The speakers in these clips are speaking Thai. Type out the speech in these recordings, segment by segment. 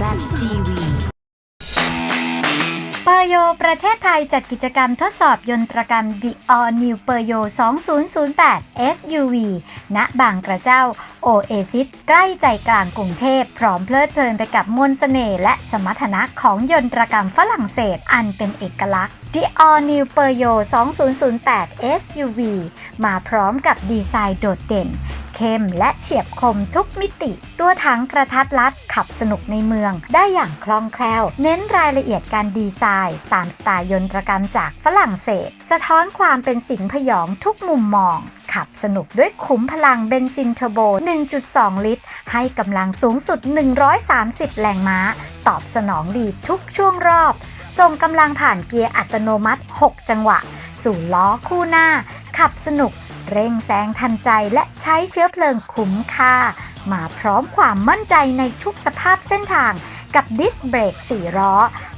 ZTV เปอร์โยประเทศไทยจัดกิจกรรมทดสอบยนตรกรรม The All New เปอร์โย2008 SUV ณ บางกระเจ้า โอเอซิสใกล้ใจกลางกรุงเทพ พร้อมเพลิดเพลินไปกับมนต์เสน่ห์และสมรรถนะของยนตรกรรมฝรั่งเศสอันเป็นเอกลักษณ์ The All New เปอร์โย2008 SUV มาพร้อมกับดีไซน์โดดเด่น เข้มและเฉียบคมทุกมิติ ตัวถังกระทัดรัดขับสนุกในเมือง ได้อย่างคล่องแคล่ว เน้นรายละเอียดการดีไซน์ ตามสไตล์ยนตรกรรมจากฝรั่งเศส สะท้อนความเป็นสิงห์พยองทุกมุมมอง ขับสนุกด้วยขุมพลังเบนซินเทอร์โบ 1.2 ลิตร ให้กำลังสูงสุด 130 แรงม้า ตอบสนองดีทุกช่วงรอบส่งกำลังผ่านเกียร์อัตโนมัติ 6 จังหวะ สู่ล้อคู่หน้า ขับสนุก เร่งแซงทันใจและใช้เชื้อเพลิงคุ้มค่า มาพร้อมความมั่นใจในทุกสภาพเส้นทางกับดิสเบรก4ล้อ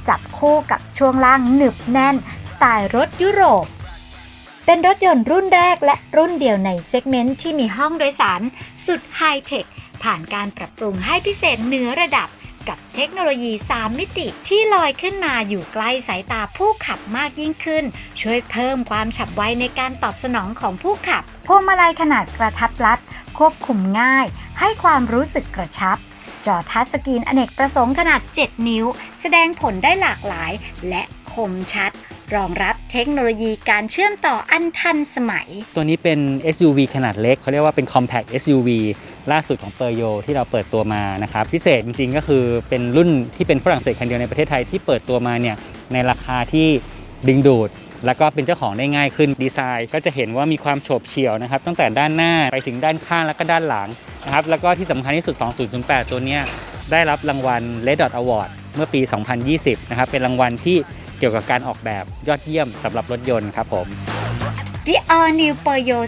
จับคู่กับช่วงล่างหนึบแน่น สไตล์รถยุโรป เป็นรถยนต์รุ่นแรกและรุ่นเดียวในเซกเมนต์ที่มีห้องโดยสาร สุดไฮเทคผ่านการปรับปรุงให้พิเศษเหนือระดับ กับเทคโนโลยี 3 มิติที่ลอยขึ้นมาอยู่ใกล้สายตาผู้ขับมากยิ่งขึ้น ช่วยเพิ่มความฉับไวในการตอบสนองของผู้ขับ พวงมาลัยขนาดกระทัดรัด ควบคุมง่าย ให้ความรู้สึกกระชับจอทัชสกรีนอเนกประสงค์ขนาด 7 นิ้ว แสดงผลได้หลากหลาย และคมชัด รองรับเทคโนโลยีการเชื่อมต่ออันทันสมัย ตัวนี้เป็น SUV ขนาดเล็กเขาเรียกว่าเป็น Compact SUV ล่าสุดของเปอร์โยที่เราเปิดตัวมานะครับพิเศษจริงๆ ก็คือเป็นรุ่นที่เป็นฝรั่งเศสคันเดียวในประเทศไทยที่เปิดตัวมาเนี่ยในราคาที่ดึงดูด แล้วก็เป็นเจ้าของได้ง่ายขึ้นดีไซน์ ก็จะเห็นว่ามีความโฉบเฉี่ยวนะครับตั้งแต่ด้านหน้าไปถึงด้านข้างแล้วก็ด้านหลังนะครับแล้วก็ที่สำคัญที่สุด 2008 ตัวเนี้ยได้รับรางวัล Red Dot Award เมื่อปี 2020 นะครับเป็นรางวัลที่เกี่ยวกับการออกแบบยอดเยี่ยมสำหรับรถยนต์ครับผม The All New Peugeot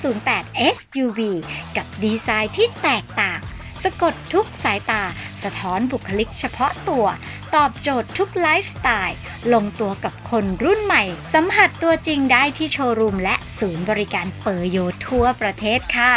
2008 SUV กับดีไซน์ที่แตกต่าง สะกดทุกสายตา สะท้อนบุคลิกเฉพาะตัว ตอบโจทย์ทุกไลฟ์สไตล์ ลงตัวกับคนรุ่นใหม่ สัมผัสตัวจริงได้ที่โชว์รูมและศูนย์บริการเปอร์โยทั่วประเทศค่ะ